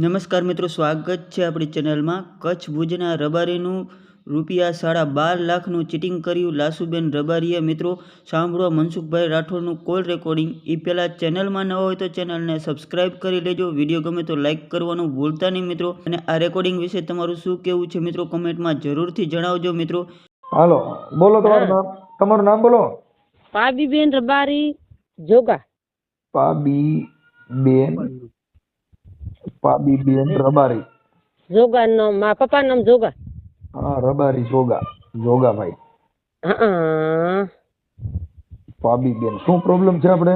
નમસ્કાર મિત્રો સ્વાગત છે આપણી ચેનલમાં. કચ્છ ભુજના રબારીનું રૂપિયા સાડા બાર લાખનું ચીટિંગ કર્યું લાસુબેન રબારીએ. મિત્રો સાંભળો મનસુખભાઈ રાઠોડનું કોલ રેકોર્ડિંગ. એ પહેલાં ચેનલમાં ન હોય તો ચેનલને સબસ્ક્રાઇબ કરી લેજો. વીડિયો ગમે તો લાઇક કરવાનું ભૂલતા નહીં મિત્રો. અને આ રેકોર્ડિંગ વિશે તમારું શું કહેવું છે મિત્રો કમેન્ટમાં જરૂરથી જણાવજો મિત્રો. હાલો બોલો તમારું નામ. તમારું નામ બોલો. પાબીબેન રબારી જોગા. પાબી બેન પાબી બેન રબારી. જોગા નો મા પપ્પા નામ જોગા. હા રબારી જોગા. જોગાભાઈ હા. પાબી બેન શું પ્રોબ્લેમ છે આપણે?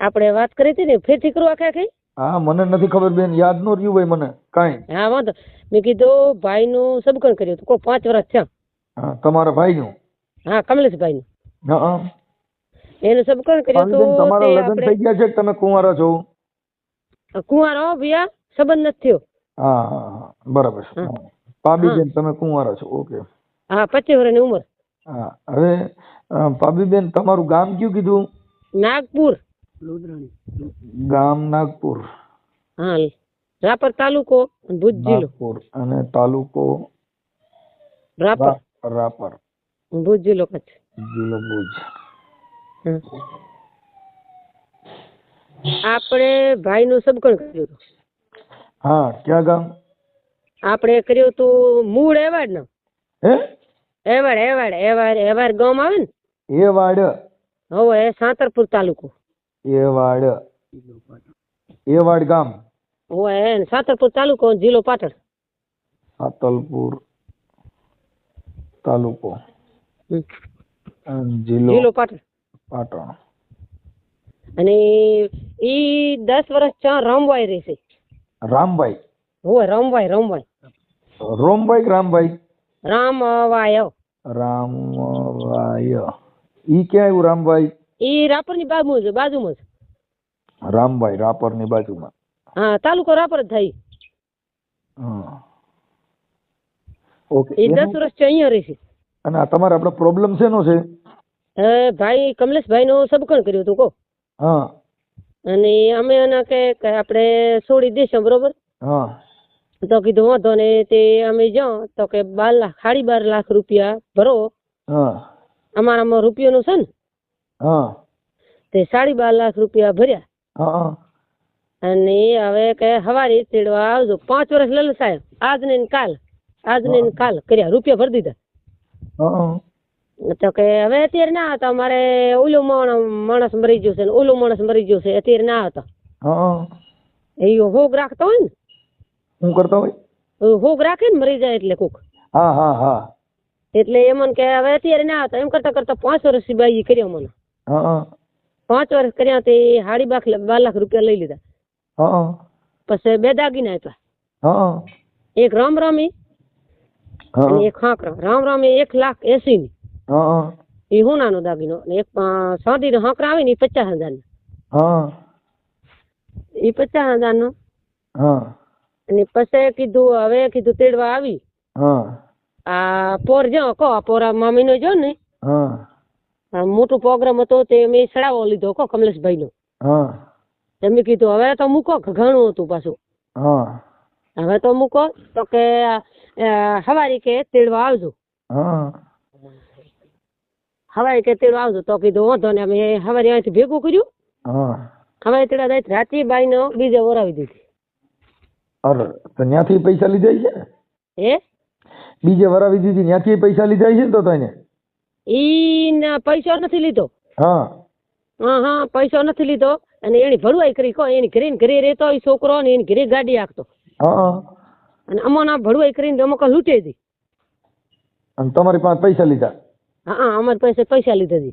આપણે વાત કરી હતી ને ફેરથી કરવા આખા કઈ હા મને નથી ખબર બેન યાદ નો રહ્યું ભાઈ મને કાઈ. હા વાંધો. મેં કીધું ભાઈનું સબકણ કર્યું હતું. કોઈ પાંચ વર્ષ થયા. હા તમારા ભાઈનું? હા કમલેશભાઈ નું હા. એનું સબકણ કર્યું હતું તમારા લગ્ન થઈ ગયા છે તમે કુંવારા છો? કુંવારો ભૈયા. સંબંધ નથી થયો. હા બરાબર છે. પાબીબેન તમે કુંવારા છો? ઓકે. હા પચીસ વર્ષની ઉંમર. હા. હવે પાબીબેન તમારું ગામ કયું કીધું? નાગપુર. ગામ નાગપુર. હા રાપર તાલુકો ભુજ જિલ્લો. નાગપુર અને તાલુકો રાપર. રાપર. ભુજ જિલ્લો કચ્છ. જિલ્લો ભુજ. આપણે ભાઈ નું સબકણ કર્યું હતું. હા ક્યાં ગામ? આપણે કર્યું તું મૂળ એવાડ ને હે? એવાડ એવાડ એવાડ એવાડ ગામ આવે ને? એવાડ. વાડ હવે એ સાંતરપુર તાલુકો. એવાડ. એવાડ ગામ. હવે એ સાંતરપુર તાલુકો જિલ્લો પાટણ. સાતલપુર તાલુકો. જિલ્લો જિલ્લો પાટણ. પાટણ. અને ઈ દસ વર્ષ ચા રમવાય રહેશે. રામભાઈ. ઓ રામભાઈ રામભાઈ. રોમભાઈ કે રામભાઈ? રામવાય. રામભાઈ ઈ ક્યાં આવ્યું રામભાઈ? ઈ રાપરની બાજુ છે બાજુમાં છે રામભાઈ રાપરની બાજુમાં. હા તાલુકો રાપર જ થાય. ઓકે એ દસ વર્ષ છે અહીંયા રહેશે અને આ તમારે આપણો પ્રોબ્લેમ શેનો છે? એ ભાઈ કમલેશભાઈ નો સબકણ કર્યું હતું કો હા. અને અમે એના કે આપણે છોડી દઈશું બરોબર? હા. તો કીધું વાંધો ને તે અમે જાઓ તો કે બાર લાખ સાડી બાર લાખ રૂપિયા ભરો. હા. અમારામાં રૂપિયાનું છે ને? હા. તે સાડી બાર લાખ રૂપિયા ભર્યા. હા અને હવે કે હવારે તેડવા આવજો. પાંચ વર્ષ લલ સાહેબ આજ ને કાલ આજ ને ને કાલ કર્યા. રૂપિયા ભરી દીધા. હા. તો કે હવે અત્યારે ના આવતા. અમારે ઓલું માણસ મરી ગયો છે ને ઓલું માણસ મરી ગયો છે અત્યારે ના આવતા. એ હોગ રાખતો હોય ને. શું કરતો હોય? હોગ રાખે ને મરી જાય એટલે કોક. હા હા હા. એટલે એમ કે હવે અત્યારે ના આવતા. એમ કરતા કરતા પાંચ વર્ષ સિબાઈ કર્યો મને. પાંચ વર્ષ કર્યા તે હાડી બાખ બાર લાખ રૂપિયા લઈ લીધા. પછી બે દાગીના આપ્યા. એક રામ રામી અને એક હાંકરા રામ રામી એક લાખ એસી ની. હા એ નાનો દાગીનો? અને એક નો હાંકરા આવે ને એ પચાસ હજાર નો હા. એ પચાસ હજાર નો હા. અને પછી કીધું હવે કીધું તેડવા આવી. હા. આ પોર જો કો પોરા મામી નો જો ને? હા. મોટો પ્રોગ્રામ હતો તે મેં સડાવો લીધો કો કમલેશભાઈ નો હા. તમે કીધું હવે તો મૂકો ઘણું હતું પાછું. હા. હવે તો મૂકો તો કે હવારી કે તેડવા આવજો. હા. હવારી કે તેડવા આવજો તો કીધું વાંધો ને અમે હવારે અહીંથી ભેગું કર્યું. હા. તેડા જાય રાતી બાઈ નો બીજે ઓરાવી દીધી. અરે તો ત્યાંથી પૈસા લીધા છે? ને હે? બીજે વરાવી દીધી ત્યાંથી પૈસા લીધા છે ને તો તને ઈ પૈસો નથી લીધો. હા. હા હા પૈસો નથી લીધો. અને એની ભળવાઈ કરી કો એની ઘરે ઘરે રહેતો એ છોકરો ને એની ઘરે ગાડી આખતો. હા અને અમોના ભરવાઈ કરીને અમુક લૂંટી દી. અને તમારી પાસે પૈસા લીધા? હા હા અમારી પાસે પૈસા લીધા છે.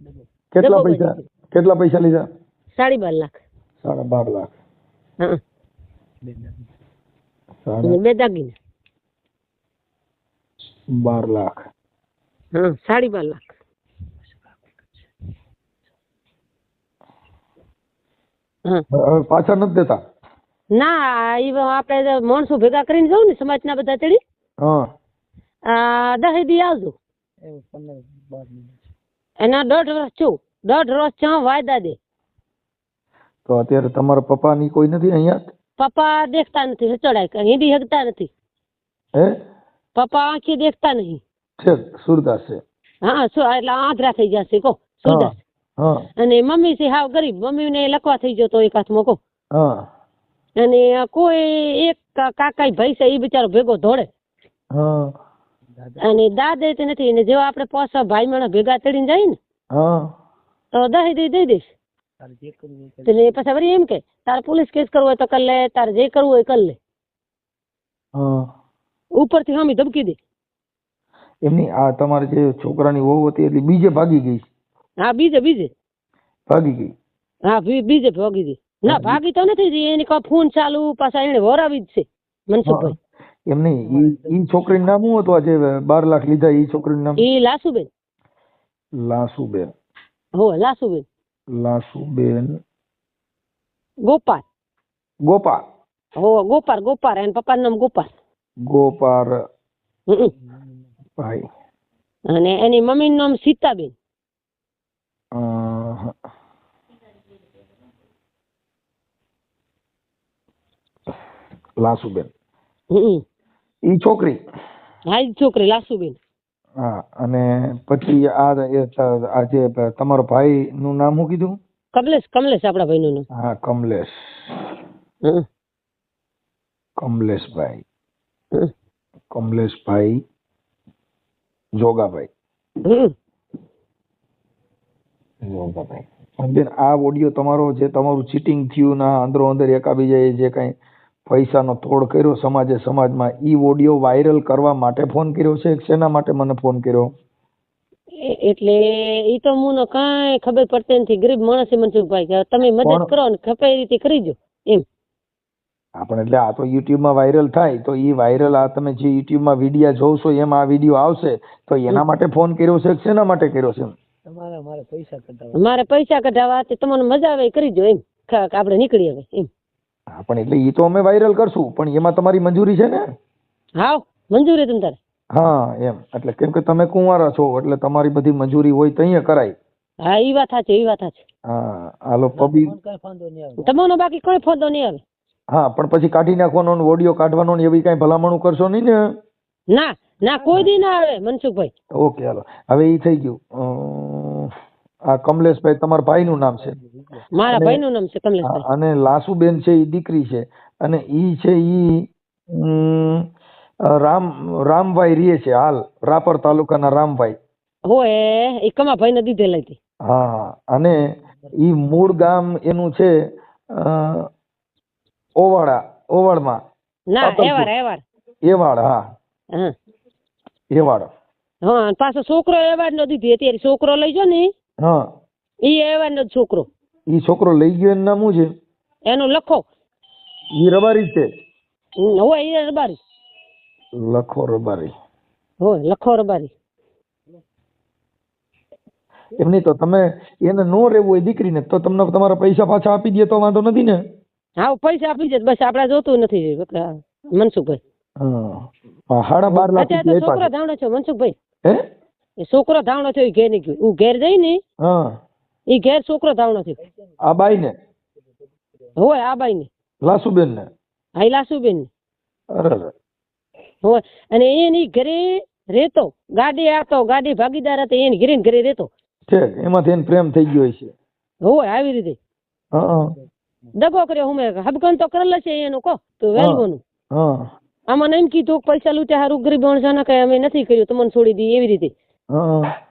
કેટલા પૈસા? કેટલા પૈસા લીધા? સાડી બાર લાખ. સાડા બાર લાખ. હા. બે દાગીના. બાર લાખ. હા સાડી બાર લાખ હવે પાછા નથી દેતા? ના એ આપણે માણસો ભેગા કરીને જાઉં ને સમાજના બધા ચડી હા. દહે દી આવજો. એના દોઢ વર્ષ છું. દોઢ વર્ષ ચા વાયદા દે. તો અત્યારે તમારા પપ્પાની કોઈ નથી અહીંયા? પપ્પા દેખતા નથી ચડાય હિન્દી હગતા નથી. હે? પપ્પા આંખી દેખતા નહીં. છે સુરદાસ છે. હા શું એટલે આંધરા થઈ જશે કો સુરદાસ હા અને મમ્મી છે હાવ ગરીબ. મમ્મી ને લખવા થઈ ગયો તો એક હાથમાં કો હા. અને કોઈ એક કાકા ભાઈ છે એ બિચારો ભેગો ધોળે. હા. અને દાદે તે નથી ને જેવા આપણે પાંચ છ ભાઈ માણસ ભેગા ચડી જાય ને તો દહી દઈ દઈ દઈશ. એટલે પછી વળી એમ કે તારે પોલીસ કેસ કરવો હોય તો કર લે તારે જે કરવું હોય કર લે. ઉપરથી હામી ધમકી દે. એમની આ તમારે જે છોકરાની વહુ હતી એટલે બીજે ભાગી ગઈ. હા બીજે બીજે. ભાગી ગઈ. હા બીજે ભાગી દે ના ભાગી તો નથી એની કોઈ ફોન ચાલુ પાછા એને વરાવી જ છે મનસુખભાઈ. એમ નહીં. ઈ ઈ છોકરીનું નામ શું હતું આજે? બાર લાખ લીધા ઈ છોકરીનું નામ? એ લાસુબેન. લાસુબેન. હો લાસુબેન. લાસુબેન. ગોપાલ. ગોપાલ. હો ગોપાલ ગોપાલ. એન પપ્પાનું નામ ગોપાલ. ગોપાર ભાઈ. અને એની મમ્મીનું નામ સીતાબેન. લાસુબેન. હમ. ઈ છોકરી. હા ઈ છોકરી લાસુબેન. હા અને પછી આ આ જે તમારો ભાઈ નું નામ શું કીધું? કમલેશ કમલેશ આપણા ભાઈનું નામ. હા કમલેશ. કમલેશભાઈ. કમલેશભાઈ જોગાભાઈ. જોગાભાઈ. બેન આ ઓડિયો તમારો જે તમારું ચીટિંગ થયું ના અંદરો અંદર એકાબીજા જે કઈ પૈસાનો તોડ કર્યો. સમાજે સમાજમાં ઈ ઓડિયો વાયરલ કરવા માટે ફોન કર્યો છે. શેના માટે મને ફોન કર્યો? એટલે ઈ તો મુનો કાંઈ ખબર પડતી નથી. ગરીબ માણસ મનસુખભાઈ કે તમે મદદ કરો ને ખપે એ રીતે કરીજો એમ. આપણે એટલે આ તો યુટ્યુબમાં વાયરલ થાય. તો ઈ વાયરલ આ તમે જે યુટ્યુબમાં વિડીયા જોશો એમાં આ વીડિયો આવશે. તો એના માટે ફોન કર્યો છે શેના માટે કર્યો છે? મારે પૈસા કઢાવવા. તે તમને મજા આવે કરી કરીજો એમ. આપણે નીકળી હવે. એમ. હા પણ એટલે એ તો અમે વાયરલ કરશું પણ એમાં તમારી મંજૂરી છે ને? હા મંજૂરી તમ તારે? હા એમ. એટલે કેમ કે તમે કુંવારા છો એટલે તમારી બધી મંજૂરી હોય તો અહીંયા કરાય. હા એ વાત સાચી એ વાત સાચી. હા હાલો પબી તમારો બાકી કોઈ ફાયદો નહીં આવે. હા પણ પછી કાઢી નાખવાનો ને ઓડિયો કાઢવાનો ને એવી કઈ ભલામણું કરશો નહીં ને? ના ના કોઈ દી ના આવે મનસુખભાઈ. ઓકે હાલો. હવે એ થઈ ગયું. આ કમલેશભાઈ તમારા ભાઈનું નામ છે. મારા ભાઈનું નામ છે કમલેશભાઈ. અને લાસુબેન છે એ દીકરી છે. અને ઈ છે ઈ રામ રામભાઈ રીએ છે હાલ રાપર તાલુકાના રામભાઈ. હોય એ કમાભાઈ ને દીધેલા હતી હા અને ઈ મૂળ ગામ એનું છે ઓવાડા ઓવાડમાં ના. એવાર એવાર એવાડ હા. એવાડ હા પાછો છોકરો એવાડ નો દીધી. અત્યારે છોકરો લઈ જો ને. હા. ઈ એવાડ નો છોકરો. ઈ છોકરો લઈ ગયો એનું નામ શું છે? એનો લખો. ઈ રબારી છે? હોય ઈ રબારી. લખો રબારી. હોય લખો રબારી. એમ નહીં તો તમે એને નો રહેવું હોય દીકરીને તો તમને તમારા પૈસા પાછા આપી દે તો વાંધો નથી ને? હા પૈસા આપી દે બસ આપડે જોતું નથી મનસુખભાઈ. હા હાડા બાર લાખ છોકરો ધાવણો છે મનસુખભાઈ? હે? એ છોકરો ધાવણો છે ઘેરની ગયો હું ઘેર જઈ ને હા. ઈ ઘેર છોકરો ધાવણો નથી આ બાઈ ને હોય આ બાઈ ને લાસુબેન ને હા લાસુબેન ને અરે. હોય. અને એની ઘરે રહેતો. ગાડી આપતો ગાડી ભાગીદાર હતી એની ઘરે ઘરે રહેતો. ઠીક એમાંથી એને પ્રેમ થઈ ગયો છે હોય આવી રીતે. દગો કર્યો હું હબકન તો કરેલ છે એનું કહો તો વેલગોનું હા. આમાં એમ કીધું પૈસા લૂંટ્યા હારું ગરીબ માણસોને કઈ અમે નથી કર્યું તમને છોડી દઈએ એવી રીતે. હા.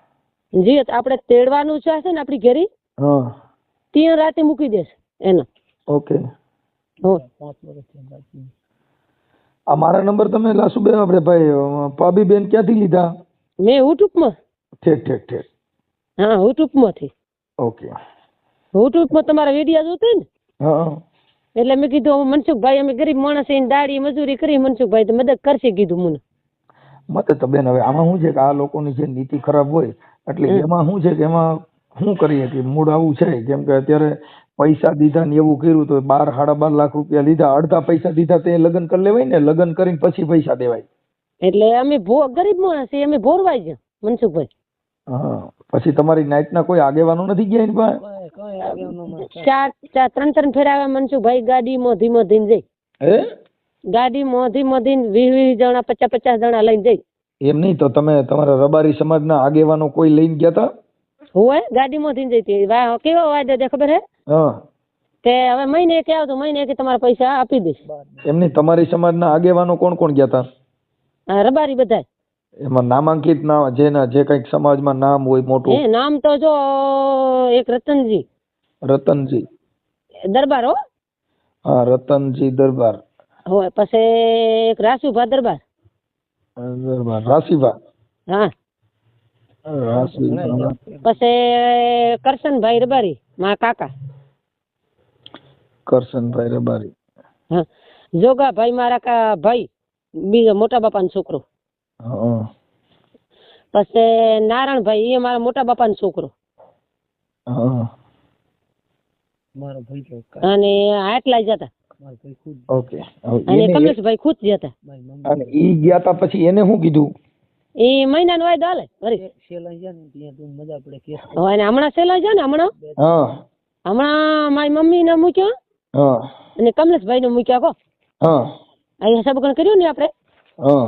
જે આપણે તેડવાનું છે ને આપણી ઘરે? હા. ત્યાં રાતે મૂકી દેશે એના. ઓકે. આ મારા નંબર તમે લાસુબેન આપણે ભાઈ પાબી બેન ક્યાંથી લીધા? મેં યુટ્યુબમાં. ઠીક ઠીક ઠીક. હા યુટ્યુબમાંથી. ઓકે. યુટ્યુબમાં તમારા વિડિયા જોતી ને? હા. એટલે મેં કીધું મનસુખભાઈ અમે ગરીબ માણસ એને દાડી મજૂરી કરી મનસુખભાઈ તો મદદ કરશે કીધું મને. મદદ તો બેન હવે આમાં શું છે કે આ લોકોની જે નીતિ ખરાબ હોય એટલે એમાં શું છે કે એમાં શું કરીએ કે મૂળ આવું છે? કેમ કે અત્યારે પૈસા દીધા ને એવું કર્યું તો બાર સાડા બાર લાખ રૂપિયા લીધા અડધા પૈસા દીધા તે લગ્ન કરી લેવાય ને લગ્ન કરીને પછી પૈસા દેવાય. એટલે અમે ભો ગરીબ માણસ અમે ભોરવાઈ ગયા મનસુખભાઈ. હા પછી તમારી નાઇટના કોઈ આગેવાનો નથી ગયા એની પાસે? ચાર ચાર ત્રણ ત્રણ ફેરા મનસુખભાઈ ગાડીમાં ધીમો ધીમ જઈ. હે? ગાડી મોધી મોધી વીસ વીસ જણા પચાસ પચાસ જણા લઈને જઈ. એમ નહીં તો તમે તમારા રબારી સમાજના આગેવાનો કોઈ લઈને ગયા હતા હોય ગાડી મોધી જઈ વાહ કેવો વાયદો દે ખબર હે? હા. કે હવે મહિને કે આવતો મહિને કે તમારા પૈસા આપી દઈશ. એમ નહીં તમારી સમાજના આગેવાનો કોણ કોણ ગયા હતા રબારી બધા એમાં નામાંકિત ના જેના જે કંઈક સમાજમાં નામ હોય મોટું. એ નામ તો જો એક રતનજી. રતનજી. દરબાર હો. હા રતનજી દરબાર. હોય પછી એક રાસુભા દરબાર. રાસીબા હા. પછી કરશનભાઈ રબારી મારા કાકા. કરશનભાઈ રબારી. હા. જોગાભાઈ મારા કા ભાઈ બીજો મોટા બાપાનો છોકરો. પછી નારાયણભાઈ એ મારા મોટા બાપાનો છોકરો. હા. અને આટલા જતા. ઓકે. અને કમલેશભાઈ ખુદ જતા અને ઈ ગયા તા પછી એને શું કીધું? એ મહિનાનો વાયદો હાલે? કે. હવે અને હમણાં સેલા જાય ને હમણાં? હા. હમણાં મારી મમ્મી ને મૂક્યો. હા. અને કમલેશભાઈ ને મૂક્યા કો હા. અહીંયા સબગણ કર્યું ને આપણે? હા.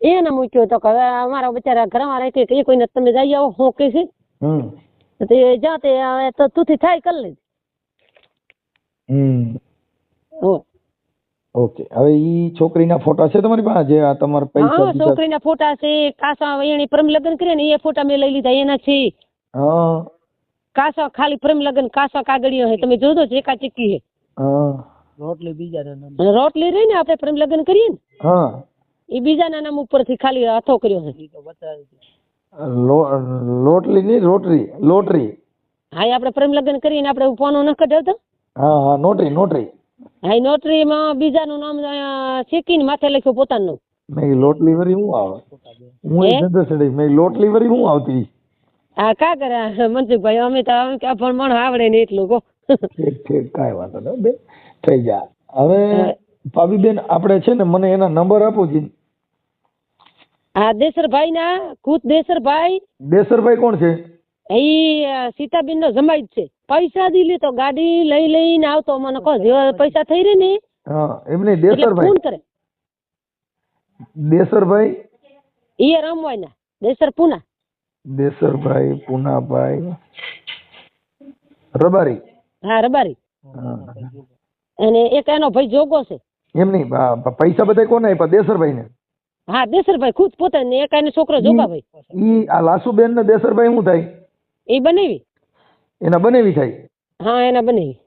એને મૂક્યો તો કે હવે અમારા બચારા ઘરમાં રહે કે એ કોઈને તમે જઈ આવો હું કે છે હમ. તો એ જાતે તો તુંથી થાય કરી લેજે. હમ. ઓકે હવે ઈ છોકરીના ફોટા છે તમારી પાસે? જે આ તમારા પૈસા હા છોકરીના ફોટા છે કાસા એને પ્રેમ લગ્ન કર્યા ને એ ફોટા મેં લઈ લીધા એના છે. હા. કાસા ખાલી પ્રેમ લગ્ન કાસા કાગળિયો હે. તમે જોજો ચેકા ચીકી હે. હા. અને રોટલી રહી ને આપણે પ્રેમ લગ્ન કરીએ ને હા. એ બીજાના નામ ઉપરથી ખાલી હાથો કર્યો છે. લોટલી નહીં રોટરી લોટરી. હા એ આપણે પ્રેમ લગ્ન કરીને આપણે ફોનો ન કઢાવતો? હા હા નોટરી નોટરી. હા એ નોટરીમાં બીજાનું નામ અ, માથે લખ્યું પોતાનું. મેં કીધું લોટલી વરી શું આવે? હું એ ધંધો મેં કીધું લોટલી વરી શું આવતી? હા કા કરે? મનસુખભાઈ અમે તો અમે કે પણ મણ આવડે ને એટલું કો ઠીક ઠીક કાંઈ વાંધો નહીં બેન. થઈ જા. હવે ભાભીબેન આપણે છે ને મને એના નંબર આપો જી. હા દેસરભાઈ ના ખુદ દેસરભાઈ. દેસરભાઈ કોણ છે? એ સીતાબેન નો જમાઈ જ છે. પૈસા દી લીધો ગાડી લઈ લઈને આવતો. મને કહો પૈસા થઈ રહી ને હા એમને દેસરભાઈ ફોન કરે. દેસરભાઈ એ રમવાય ના દેસર પુના દેસરભાઈ પુનાભાઈ રબારી. હા રબારી. અને એક એનો ભાઈ જોગો છે. એમ નહીં પૈસા બધા કોને આપ્યા? દેસરભાઈ ને હા દેસરભાઈ ખુદ પોતે ને એક એનો છોકરો જોગાભાઈ ઈ આ લાસુબેન ને દેસરભાઈ શું થાય? એ બનાવી? એના બનેવી થાય? હા એના બનાવી.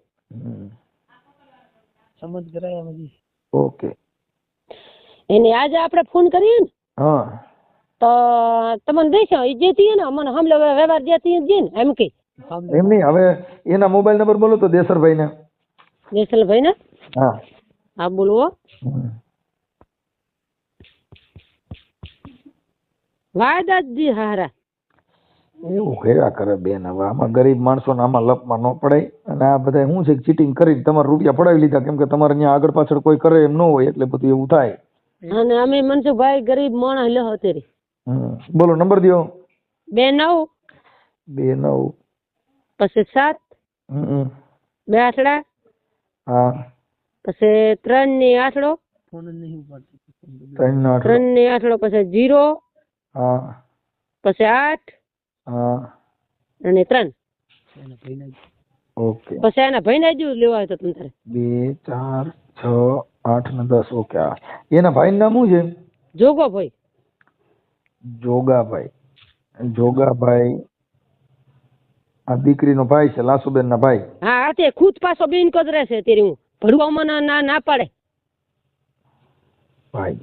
ઓકે. એને આજે આપણે ફોન કરીએ ને હા. તો તમને દેશો એ જેતી હે ને મને હમલે વ્યવહાર જેતી જ ને એમ કે. એમ નહીં હવે એના મોબાઈલ નંબર બોલો તો દેસરભાઈ ને દેસલભાઈ ને હા હા. બોલવો હમ. વાયદા જ દી હારા. એવું કર્યા કરે બેન હવે. આમાં ગરીબ માણસોને આમાં લપમાં ન પડાય અને આ બધા શું છે ચીટિંગ કરીને તમારા રૂપિયા પડાવી લીધા કેમ કે તમારે અહીંયા આગળ પાછળ કોઈ કરે એમ ન હોય એટલે બધું એવું થાય. અને અમે મનસુખભાઈ ગરીબ માણસ લ્યો અત્યારે. બોલો નંબર દો બે નવ. બે નવ. પછી સાત. હમ. બે આઠડા. હા. પછી ત્રણની આઠડો. ત્રણ નો ત્રણની આઠડો પછી જીરો હા. પછી આઠ. હા. અને ત્રણ. ઓકે. પછી એના ભાઈને આજુ જ લેવા હોય તો તારે. બે ચાર છ આઠ ને દસ. ઓકે હા એના ભાઈનું નામ શું છે? જોગો ભાઈ જોગાભાઈ. જોગાભાઈ આ દીકરીનો ભાઈ છે લાસુબેન ના ભાઈ. હા આ તે ખુદ પાછો બેન જ રહેશે તેરી હું. ભણવામાં ના ના ના પાડે. ભાઈ.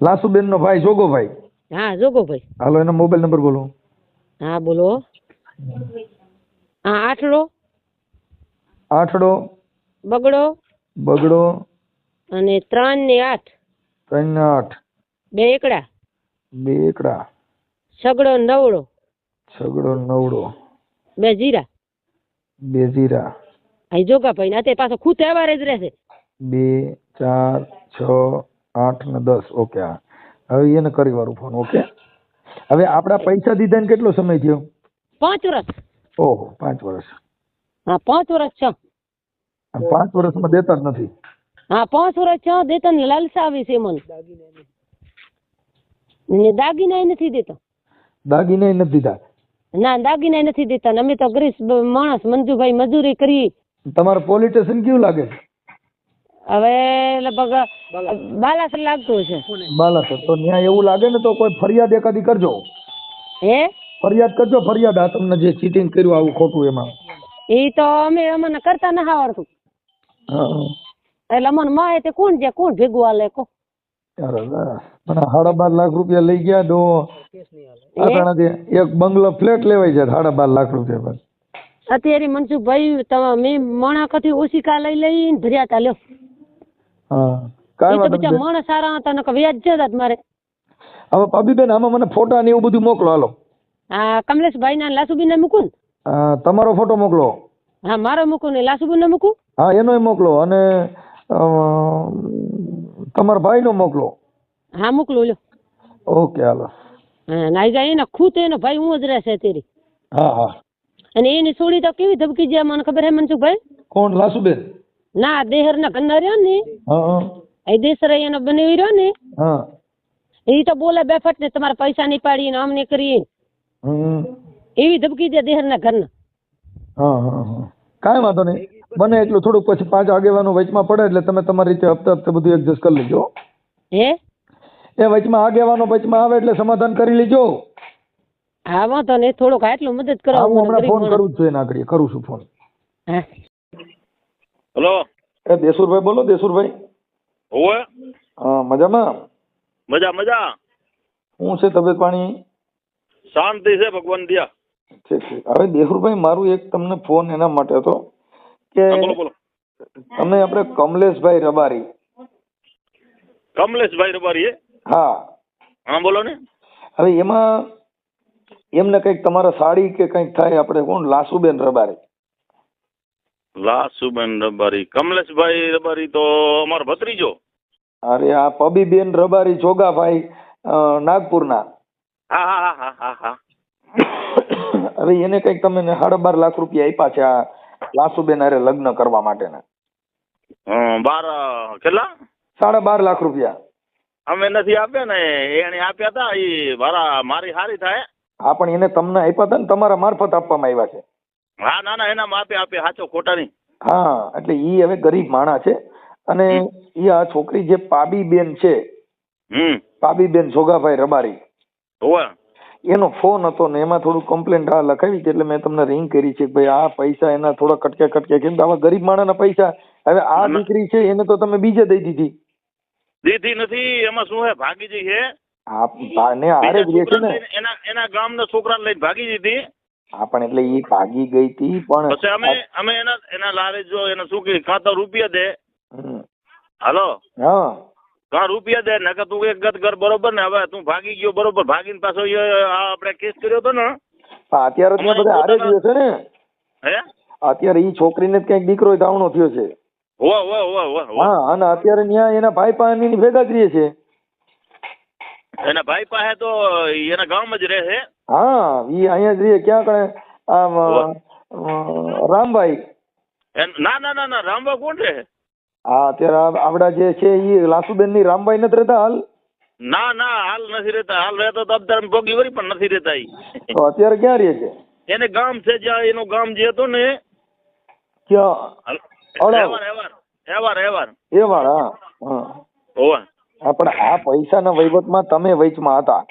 લાસુબેન નો ભાઈ જોગોભાઈ. હા જોગો ભાઈ. હાલો એનો મોબાઈલ નંબર બોલો. હા બોલો. હા આઠડો. આઠડો. બગડો. બગડો. અને ત્રણ ને આઠ. ત્રણ ને આઠ. બે એકડા. બે એકડા. સગડો નવડો. છગડો નવડો. બે જીરા. બે જીરા. આ જોગા ભાઈ ને તે પાછો ખુદ તહેવાર જ રહેશે. બે ચાર છ આઠ ને દસ. ઓકે હા. હવે એને કરી વાળું ફોન ઓકે હવે આપડા પૈસા દીધા ને કેટલો સમય થયો? પાંચ વર્ષ. ઓહો પાંચ વર્ષ. હા પાંચ વર્ષ છે. પાંચ વર્ષમાં દેતા જ નથી. હા પાંચ વર્ષ છ દેતા ને લાલસા આવી છે મને ને દાગીના નથી દેતા. દાગીના નથી દીધા. ના દાગીના નથી દેતા અમે તો ગરીબ માણસ મંજુભાઈ મજૂરી કરી. તમારું પોલીસ સ્ટેશન કેવું લાગે? છે હવે લગભગ બાલાસર લાગતું છે બાલાસર તો ત્યાં એવું લાગે ને તો કોઈ ફરિયાદ એકાદી કરજો. હે? ફરિયાદ કરજો ફરિયાદ. આ તમને જે ચીટિંગ કર્યું આવું ખોટું એમાં. એ તો અમે અમને કરતા ના આવડતું એટલે અમને માએ તે કોણ છે? કોણ ભેગું હાલે કો? પણ સાડા બાર લાખ રૂપિયા લઈ ગયા તો એક બંગલો ફ્લેટ લેવાય છે સાડા બાર લાખ રૂપિયા પર. અત્યારે મનસુખભાઈ તમે મેં મણાકથી ઓશિકા લઈ લઈને ભર્યા તા લ્યો. હા. કાંઈ વાંધો નહીં સારા હતા નકર વ્યાજ મારે. હવે પાબીબેન આમાં મને ફોટા ને એવું બધું મોકલો હાલો. આ કમલેશભાઈ ના લાસુબીન ને? મૂકું તમારો ફોટો મોકલો. હા મારો મૂકું ને લાસુબીન ને મૂકું? હા એનોય મોકલો અને તમારા ભાઈ નો મોકલો. હા મોકલું લ્યો. Okay hello. હા નાઈ જાય એના ખુદ એનો ભાઈ હું જ રહેશે તેરી હા હા. અને એની છોડી તો કેવી ધબકી જાય મને ખબર હે મનસુખભાઈ? કોણ? લાસુબેન? ના દેહર ના ઘરના રહ્યો ને. એ દેસરાઈ એનો બની રહ્યો ને. એ તો બોલે બેફટ ને તમારા પૈસા નહીં પાડી ને અમને નહીં કરી એવી ધબકી દે દેહર ના ઘરના કાંઈ વાંધો નહીં. બને એટલું થોડુંક પછી પાંચ આગેવાનો વચમાં પડે એટલે તમે તમારી રીતે હપ્તે હપ્તે બધું એડજસ્ટ કરી લેજો. હે? એ વચમાં આગેવાનો વચમાં આવે એટલે સમાધાન કરી લેજો. હા વાંધો નહીં. થોડુંક આટલું મદદ કરો હું હમણાં ફોન કરું છું એના આગળ કરું છું ફોન હા. હલો. એ દેસુરભાઈ બોલો દેસુરભાઈ. હોવે. હા મજામાં? મજા મજા. હું છે તબિયત પાણી? શાંતિ છે ભગવાન દિયા. ઠીક ઠીક. હવે દેહુરભાઈ મારું એક તમને ફોન એના માટે હતો કે તમે આપણે કમલેશભાઈ રબારી. કમલેશભાઈ રબારી હા. હા બોલો ને. હવે એમાં એમને કંઈક તમારા સાડી કે કંઈક થાય આપણે કોણ? લાસુબેન રબારી. લાસુબેન રબારી. કમલેશભાઈ રબારી તો અમારો ભત્રીજો. અરે આ પબીબેન રબારી જોગાભાઈ નાગપુરના. હા હા હા હા હા અરે એને કંઈક તમે સાડા બાર લાખ રૂપિયા આપ્યા છે આ લાસુબેન અરે લગ્ન કરવા માટેના. બાર કેટલા? સાડા બાર લાખ રૂપિયા. અમે નથી આપ્યા ને એને આપ્યા હતા એ મારા મારી હારી થાય. હા પણ એને તમને આપ્યા હતા ને તમારા મારફત આપવામાં આવ્યા છે. હા ના ના એના માપે આપે સાચો ખોટા નહીં. હા એટલે ઈ હવે ગરીબ માણા છે. અને ઈ આ છોકરી જે પાબીબેન છે હમ. પાબીબેન જોગાભાઈ રબારી હોવે. એનો ફોન હતો ને એમાં થોડું કમ્પ્લેન્ટ આ લખાવી છે એટલે મેં તમને રિંગ કરી છે ભાઈ આ પૈસા એના થોડા કટકે કટકે કેમ કે આવા ગરીબ માણાના પૈસા. હવે આ દીકરી છે એને તો તમે બીજે દઈ દીધી. દીધી નથી એમાં શું હે ભાગીજી છે આ ને હારે જ રહે છે ને. એના એના ગામના છોકરાને લઈને ભાગી દીધી. હા પણ એટલે ઈ ભાગી ગઈ હતી પણ પછી અમે અમે એના એના લારે જો એને શું કે કાં તો રૂપિયા દે. હાલો? હા. કાં રૂપિયા દે નકર તું એક ગત કર બરોબર ને હવે તું ભાગી ગયો બરોબર ભાગીને પાછો આ આપણે કેસ કર્યો હતો ને? અત્યારે તો બધા હારે ગયો છે ને. હે? અત્યારે ઈ છોકરીને જ કંઈક દીકરો ધાવણો થયો છે. હો અને અત્યારે ત્યાં એના ભાઈ પાસે ભેગા જ રહે છે. એના ભાઈ પાસે તો એના ગામમાં જ રહે છે. હા ઈ અહીંયા જ રહે ક્યાં કણે આમ રામભાઈ. ના ના ના ના રામભાઈ કોણ છે? હા અત્યારે આપડા જે છે ઈ લાસુબેનની રામભાઈ નથી રહેતા હાલ? ના ના હાલ નથી રહેતા. હાલ રહેતો તો અત્યારે ભોગી વળી પણ નથી રહેતા ઈ. તો અત્યારે ક્યાં રહે છે? એને ગામ છે જ્યાં એનું ગામ જે હતું ને ક્યાં? એવાર એવાર એવાર એવાર. એ વાળ હા. હા, પણ આ પૈસાના વહીવટમાં તમે વચમાં હતા.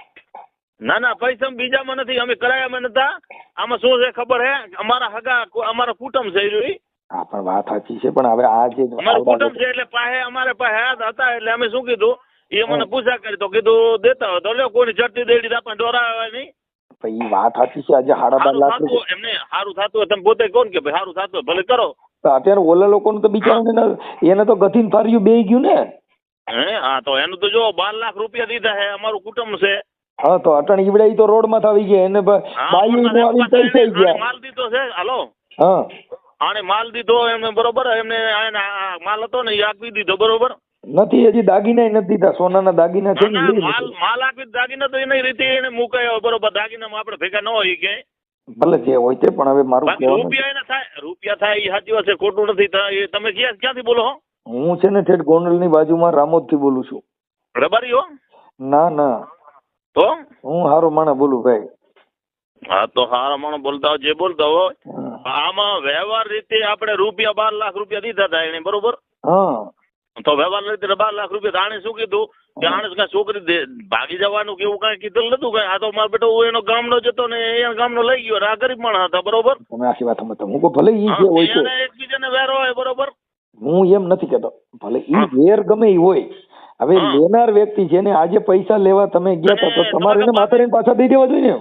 ના ના પૈસા બીજામાં નથી. અમે કરાયામાં નતા. આમાં શું છે ખબર હે? અમારા હગા અમારા કુટુંબ છે ઈ. હા પણ વાત સાચી છે પણ હવે આ જે અમારું કુટુંબ છે એટલે પાસે અમારે પાસે હાથ હતા એટલે અમે શું કીધું? એ મને પૂછા કરી તો કીધું દેતા હોય તો લ્યો કોઈની ચટણી દેડી આપણને ડોરાવે નહીં પણ વાત સાચી છે આજે સાડા બાર લાખ એમને સારું થતું હોય તમે પોતે કોણ કે ભાઈ સારું થતું હોય ભલે કરો. અત્યારે ઓલા લોકોનું તો બિચારા એને તો ગતિન ફાર્યું બે ગયું ને. હે હા તો એનું તો જો બાર લાખ રૂપિયા દીધા હે અમારું કુટુંબ છે. હા તો અટણ ઈવડે તો રોડમાં આવી ગયા. એને બાયું નું આવી આવીને થઈ ગયા. માલ દીધો છે? હાલો. હા. આને માલ દીધો એમને બરોબર એમને માલ હતો ને એ આપી દીધો બરોબર? નથી હજી દાગીના નથી દીધા. સોનાના દાગીના છે ને માલ માલ આપી દાગીના તો એની રીતે એને મુકાયો બરોબર. દાગીનામાં આપણે ભેગા ન હોય કે ભલે જે હોય તે પણ હવે મારું રૂપિયા એના થાય રૂપિયા થાય એ સાચી વાત છે ખોટું નથી. થાય એ તમે ક્યાં ક્યાંથી બોલો હો? હું છે ને ઠેઠ ગોંડલની બાજુમાં રામોદથી બોલું છું. રબારી હો? ના ના. તો? હું હારો માણા બોલું ભાઈ. હા તો હારા માણસ બોલતા હોય જે બોલતા હોય. આમાં વ્યવહાર રીતે આપણે રૂપિયા બાર લાખ રૂપિયા દીધા હતા એને બરોબર? તો વ્યવહાર રીતે બાર લાખ રૂપિયા આણે શું કીધું? કે આણે કઈ છોકરી ભાગી જવાનું કે એવું કઈ કીધું નતું કઈ? આ તો મારો બેટો હું એનો ગામનો જતો ને એ ગામનો લઈ ગયો આ ગરીબ માણસ હતા બરોબર? તમે આખી વાત સમજતા હું ભલે ઈ જે હોય છે એકબીજાને વેરો હોય બરોબર? હું એમ નથી કેતો ભલે ઈ વેર ગમે ઈ હોય હવે. લેનાર વ્યક્તિ જેને આજે પૈસા લેવા તમે ગયા હતા તો તમારે એને માથે રહીને પાછા દઈ દેવા જોઈએ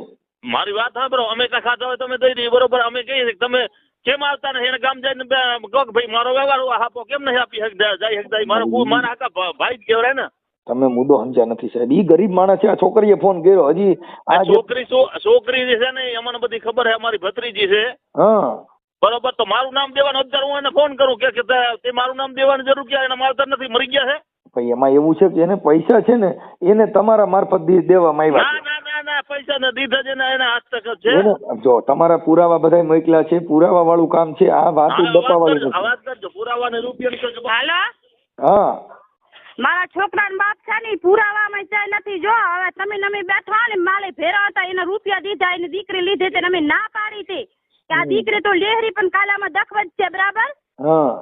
મારી વાત સાંભળો અમે કાંઈ ખાતા હોય તમે દઈ દઈએ બરોબર? અમે કહીએ તમે કેમ આવતા નથી? એને ગામ જઈને કહો કે ભાઈ મારો વ્યવહાર આપો કેમ નહીં આપી જઈ શકતા ઈ મારો મારા આખા ભાઈ જ કહેવાય ને. તમે મુદ્દો સમજ્યા નથી સાહેબ. ઈ ગરીબ માણસ છે આ છોકરીએ ફોન કર્યો. હજી આ છોકરી છો- છોકરી જે છે ને એ અમને બધી ખબર છે અમારી ભત્રીજી છે. હા. બરોબર? તો મારું નામ દેવાનું અત્યારે હું એને ફોન કરું કે કે તે મારું નામ દેવાની જરૂર ક્યાં? એના માવતર નથી મરી ગયા છે? ભાઈ એમાં એવું છે કે એને પૈસા છે ને એને તમારા મારફત દેવામાં આવ્યા ના ના ના પૈસા દીધા છે એના હસ્તક છે. છે જો તમારા પુરાવા બધા મોકલ્યા છે પુરાવા વાળું કામ છે આ વાત હા, બતાવવાની અવાજ કરજો, નથી અવાજ કરજો પુરાવા ને રૂપિયા હાલો? હા. મારા છોકરાના બાપ છે ને ચાય નથી જો હવે તમે નમી બેઠા ને માલે ભેરા હતા એને રૂપિયા દીધા એની દીકરી લીધી તે અમે ના પાડી હતી. આ દીકરી તો લેહરી પણ કાલામાં દખવત છે બરાબર? હા.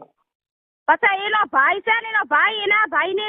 પછી એનો ભાઈ છે ને એનો ભાઈ એના ભાઈને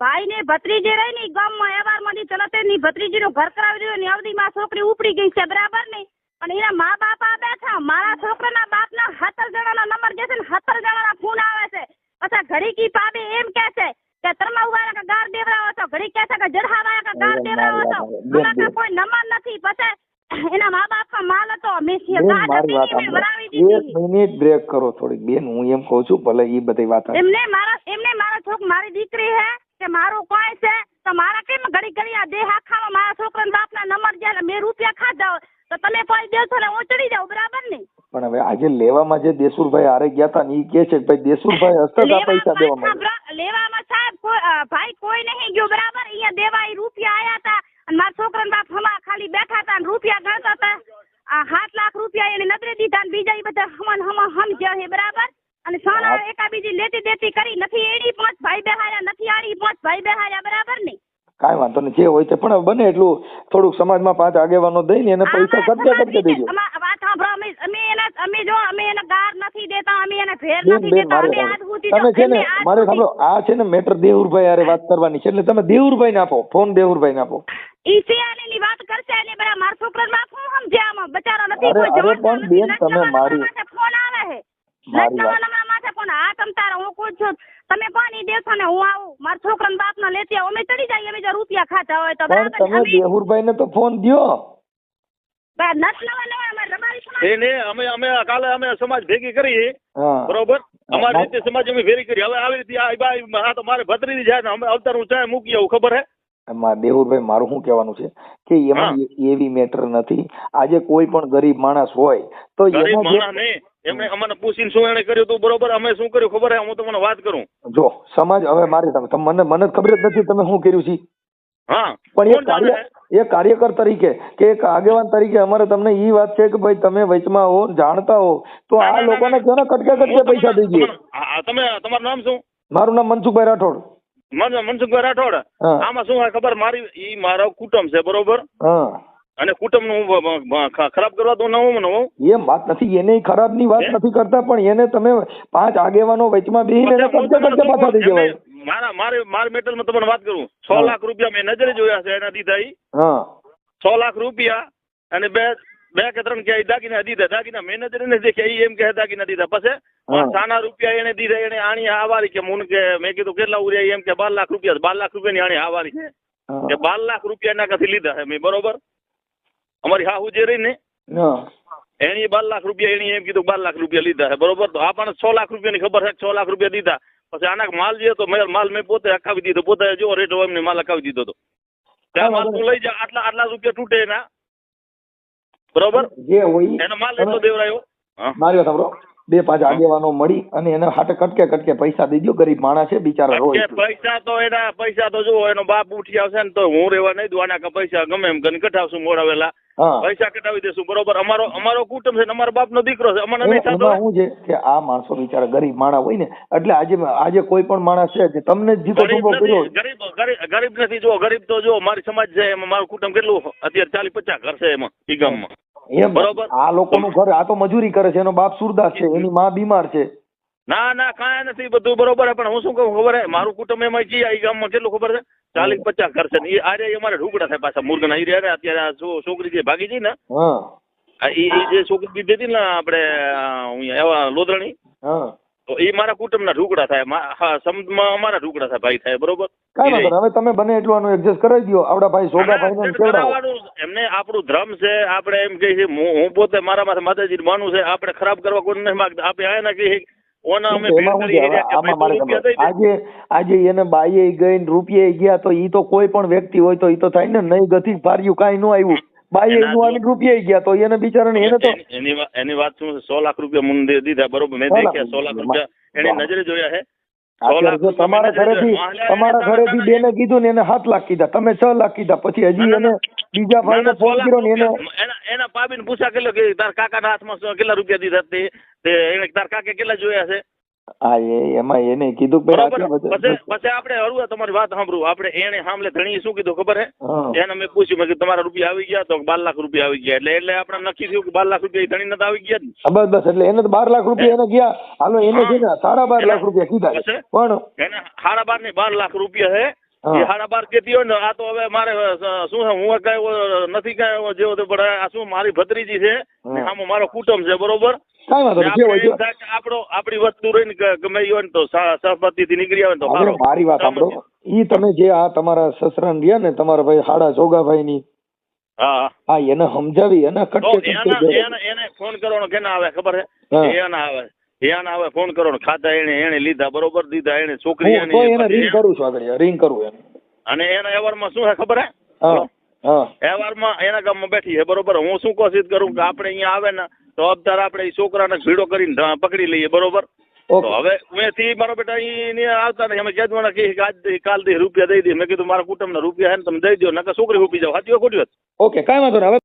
ભાઈ ને ભત્રીજી રહી ને ગામમાં વ્યવહારમાંથી ચલતે ની ભત્રીજીનું ઘર કરાવી દીધું ને અવધીમાં છોકરી ઉપડી ગઈ છે બરાબર ને? અને એના મા બાપ આ બેઠા મારા છોકરાના બાપના સત્તર જણાના નંબર જે છે ને સત્તર જણાના ફોન આવે છે. પછી ઘડી કી પાબે એમ કે છે કે તરમા ઉવાળા કે ગાર દેવરાવો છો? ઘડી કે છે કે જરહાવાળા કે ગાર દેવરાવો મારી અમારા કોઈ નંબર નથી. પછી એના મા બાપ માલ હતો. મેં મારી વાત હતી ને મેં વરાવી સાંભળો. એક મિનિટ બ્રેક કરો થોડીક. બેન હું એમ કહું છું ભલે એ બધી વાત એમને મારા એમને મારા છોક મારી દીકરી હે કે મારું કોઈ છે તો મારા કેમ ઘડી ઘડી આ દેહ આખામાં મારા છોકરાના બાપના નંબર જ્યાં મેં રૂપિયા ખાધા તો તમે કોઈ દેશો ને હું ચડી જાઉં બરાબર ને? પણ હવે આજે લેવામાં જે દેસુરભાઈ આરે ગયા હતા ને ઈ કે છે કે ભાઈ દેસુરભાઈ હસ્તક આ પૈસા દેવામાં લેવામાં સાહેબ કોઈ અ, ભાઈ કોઈ નહીં ગયું બરાબર અહીંયા દેવા ઈ રૂપિયા આયા હતા અને મારા છોકરાના બાપ હમા ખાલી બેઠા હતા અને રૂપિયા ગણતા હતા આ સાત લાખ રૂપિયા એને નજરે દીધા ને બીજા ઈ બધા હમણ હમણ સમજ્યા છે બરાબર અને સોના હા. એકાબીજી લેતી દેતી કરી નથી એડી પાંચ ભાઈ બેહાયા નથી આડી પાંચ ભાઈ બેહાયા બરાબર ને કાંઈ જે હોય તે પણ બને એટલું થોડુંક સમાજમાં પાંચ આગેવાનો દઈને એને પૈસા કટકે કટકે દેજો એને એને એને તમે છે ને મારે સાંભળો આ છે ને મેટર દેવુરભાઈ હારે વાત કરવાની છે એટલે તમે દેવુરભાઈ ને આપો ફોન દેવુરભાઈ ને આપો વાત કરશે ને બરા મારા શું સમજે આમાં. બચારો નથી કોઈ પણ બેન, તમે મારી- ફોન આવે. છે મારી વાત- નવા માથે ફોન આ તમ તારા હું કોઈ છું તમે પાણી દેશો ને હું આવું મારા છોકરાના બાપના લેતી આવું અમે ચડી જઈએ અમે જો રૂપિયા ખાતા હોય તો પણ તમે દેહુરભાઈ ને તો ફોન દ્યો. અમે સમાજ. અમે અમે કાલે અમે સમાજ ભેગી કરી. હા. બરોબર? અમારી રીતે સમાજ અમે ભેગી કરી. હવે આવી રીતે આ બાઈ આ તો મારે ભત્રીજી જાય ને અમે અવતાર હું ચાય મૂકી આવું ખબર હે? એમાં દેવુરભાઈ મારું શું કહેવાનું છે કે એમાં એવી મેટર નથી. આજે કોઈ પણ ગરીબ માણસ હોય તો ગરીબ માણસ નહીં. એમને અમને પૂછીને શું એને કર્યું તું? બરોબર? અમે શું કર્યું? ખબર હે? હું તમને વાત કરું. જો સમાજ હવે મારી તમે મને મને ખબર જ નથી તમે શું કર્યું છે. પણ એ કાર્ય? કાર્યકર તરીકે કે એક આગેવાન તરીકે અમારે તમને ઈ વાત છે કે ભાઈ તમે વચમાં હો જાણતા હો તો આ લોકોને ના. ને કટકે કટકે પૈસા દઈએ? તમે તમારું નામ શું? મારું નામ મનસુખભાઈ રાઠોડ. મનસુખભાઈ રાઠોડ. આમાં શું હોય ખબર? મારી ઈ મારો કુટુંબ છે બરોબર? હા. અને કુટુંબનું ખરાબ કરવા તો નવું નવું? ન એમ વાત નથી એને ખરાબની વાત નથી કરતા પણ એને તમે પાંચ આગેવાનો વચમાં બેહીને કટકે કટકે પાછા દઈ એમને મારા મારે મારી મેટલમાં તમને વાત કરું. છ લાખ રૂપિયા મેં નજરે જોયા છે એના દીધા ઈ. છ લાખ રૂપિયા અને બે બે કે ત્રણ કે દાગીના દીધા. દાગીના મેનેજર નજરે નથી દેખ્યા એમ કે દાગીના દીધા. પછી સાના રૂપિયા એને દીધા એને આણી આવારી કે મુન કે મેં કીધું કેટલા ઉર્યા એમ કે બાર લાખ રૂપિયા બાર લાખ રૂપિયાની આણી આવારી છે. કે બાર લાખ રૂપિયા એના કાંથી લીધા છે મેં બરોબર? અમારી હાહુ જે રહી ને એની બાર લાખ રૂપિયા એની એમ કીધું બાર લાખ રૂપિયા લીધા છે બરોબર? તો આપણને છ લાખ રૂપિયાની ખબર છે કે છ લાખ રૂપિયા દીધા. પછી આના માલ જે હતો મેં માલ મેં પોતે અકાવી દીધો. પોતે જો રેટ હોય એમને માલ અકાવી દીધો હતો ત્યાં માલ તું લઈ જા આટલા આટલા રૂપિયા તૂટે એના. બરોબર? જે હોય એનો માલ એટલો દેવરાયો. મારી વાત સાંભળો. બે પાંચ આગેવાનો મળી અને એને હાટે કટકે કટકે પૈસા દઈ દો ગરીબ માણસ છે બિચારા રોય પૈસા તો એના પૈસા તો જો એનો બાપ ઉઠી આવશે ને તો હું રેવા નહીં દઉં. આના પૈસા ગમે એમ કરીને કઢાવશું મોડાવેલા પૈસા કઢાવી દેશું બરોબર? અમારો અમારો કુટુંબ છે અમારો બાપ નો દીકરો છે. અમને નહીં થતો. હું છે કે આ માણસો બિચારા ગરીબ માણસ હોય ને એટલે આજે આજે કોઈ પણ માણસ છે તમને જીતો ગરીબ ટૂંકો કર્યો. નથી ગરીબ ગરીબ નથી જો ગરીબ તો જો મારી સમાજ છે એમાં મારું કુટુંબ કેટલું અત્યારે ચાલીસ પચાસ ઘર છે એમાં ઈ ગામમાં. એમ બરોબર. આ લોકોનું ઘર આ તો મજૂરી કરે છે એનો બાપ સુરદાસ છે એની માં બીમાર છે. ના ના કાંઈ નથી બધું બરોબર પણ હું શું કહું ખબર હે મારું કુટુંબ એમાં જી આ ગામમાં કેટલું ખબર છે? ચાલીસ પચાસ ઘર છે ને ઈ આરે અમારે ઢુકડા થાય પાછા મુર્ગના ઈ રહ્યા અત્યારે છોકરી જે ભાગી ગઈ ને એ જે છોકરી દીધી હતી ને આપણે એવા લોધરણી હા. તો એ મારા કુટુંબના ઢુકડા થાય. હા સમજમાં અમારા ઢુકડા થાય ભાઈ થાય બરોબર? કાંઈ વાંધો હવે તમે બને એટલું આનું એડજસ્ટ કરાવી દો આપડા ભાઈ સોગાભાઈ ને કેવડાવો. એમને આપણું ધર્મ છે આપણે એમ કહે છે હું પોતે મારા માથે માતાજી માનું છે આપણે ખરાબ કરવા કોઈ નથી માંગતા. આપણે આયા કહીએ ઓના અમે એમાં ભેટ શું છે કરીએ હવે કે આમાં ભાઈ મારે તું રૂપિયા ખબર દઈ દે. આજે આજે એને બાઈએ ગઈ ને રૂપિયે ગયા તો ઈ તો કોઈ પણ વ્યક્તિ હોય તો ઈ તો થાય ને નહીં ગતિ ફાર્યું કાંઈ ન આવ્યું. બાઈએ એનું આવીને રૂપિયા ગયા તો એને બિચારાને એને તો એની- એની વાત- શું સો લાખ રૂપિયા મને દીધા બરોબર? મેં દેખ્યા સો લાખ રૂપિયા. એને નજરે જોયા રૂપિયા તમારા ઘરેથી તમારા ઘરેથી બેને કીધું ને એને સાત લાખ કીધા. તમે છ લાખ કીધા. પછી હજી એને બીજા ભાઈ ભાઈને ફોન કર્યો ને એને. એના પાબીને પૂછા કેટલો કે તાર કાકાના હાથમાં કેટલા રૂપિયા દીધા તે એને તાર કાકે કેટલા જોયા છે હા એ એમાં એને કીધું કે પછી પછી આપણે અરુવા તમારી વાત સાંભળું. આપણે એને સાંભળે ધણીએ શું કીધું ખબર હે? એને મેં પૂછ્યું મેં કીધું તમારા રૂપિયા આવી ગયા તો બાર લાખ રૂપિયા આવી ગયા. એટલે એટલે આપણે નક્કી થયું કે બાર લાખ રૂપિયા ધણી નતા આવી ગયા બસ બસ એટલે એને તો બાર લાખ રૂપિયા એને ગયા. હાલો એને છે ને સાડા બાર લાખ રૂપિયા કીધા પણ એને સાડા બાર ને બાર લાખ રૂપિયા હે હા. એ સાડા બાર કેતી હોય ને આ તો હવે મારે શું હું કઈ નથી કઈ જેવો તો પણ આ શું મારી ભત્રીજી છે? આમાં મારો કુટુંબ છે બરોબર? આપડો કે આપણી વસ્તુ રહીને ગમે હોય ને તો સહપતિ થી નીકળી આવે ને તો મારી વાત સાંભળો. ઈ તમે જે આ તમારા સસરા રહ્યા ને તમારા ભાઈ હાડા જોગાભાઈ ની હા એને સમજાવી એને ફોન કરવાનો કેને આવે ખબર હા. એ ના આવે. એના આવે ફોન કરવાનો ખાતા એને એને લીધા બરોબર દીધા એને છોકરી હું તો એને રિંગ કરું છું આગળ રિંગ કરું એને. અને એના વ્યવહારમાં શું છે ખબર હે? વ્યવહારમાં એના ગામમાં બેઠી છે બરોબર. હું શું કોશિશ કરું કે આપણે અહીંયા આવે ને તો અબતાર આપણે ઈ છોકરાને ભીડો કરીને પકડી લઈએ બરોબર? તો મેં થી મારો બેટા અહીં આવતા નહીં. અમે કહેવાના કહીએ કે આજ કાલ દે રૂપિયા દઈ દે મેં કીધું મારા કુટુંબના રૂપિયા હે ને તમે દઈ દો નકર છોકરી રૂપી જાવ સાચી ખોટી વાત? ઓકે કાંઈ વાંધો હવે